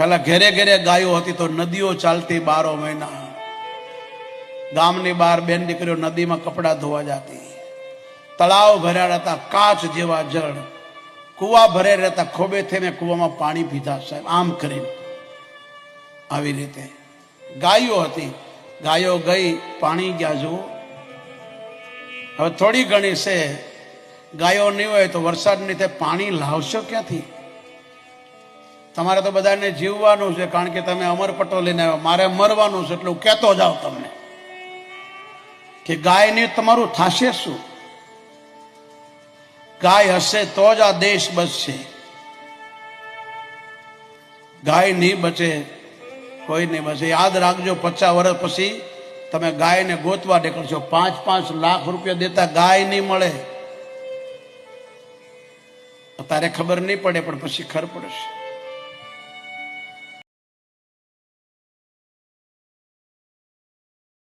પેલા ઘેરે ઘેરે ગાયો હતી તો નદીઓ ચાલતી બારો મહિના. ગામની બહાર બેન દીકરીઓ નદીમાં કપડાં ધોવા જતી. તળાવ ભર્યા રહેતા કાચ જેવા જળ. કુવા ભરે રહેતા, ખોબે થઈને કુવામાં પાણી પીધા સાહેબ, આમ કરીને. આવી રીતે. ગાયો હતી. ગાયો ગઈ, પાણી ગયા જુઓ. હવે થોડી ઘણી છે. ગાયો નહીં હોય તો વરસાદની તે પાણી લાવશો ક્યાંથી? તમારે તો બધાને જીવવાનું છે, કારણ કે તમે અમરપટ્ટો લઈને આવ્યા. મારે મરવાનું છે, એટલે હું કહેતો જાઉં તમને કે ગાયને તમારું થશે શું? ગાય હશે તો જ આ દેશ બચશે. ગાય નહીં બચે, કોઈ નહીં બચે. યાદ રાખજો, પચાસ વર્ષ પછી તમે ગાયને ગોતવા નીકળશો. પાંચ પાંચ લાખ રૂપિયા દેતા ગાય નહીં મળે. તારે ખબર નહીં પડે, પણ પછી ખબર પડશે.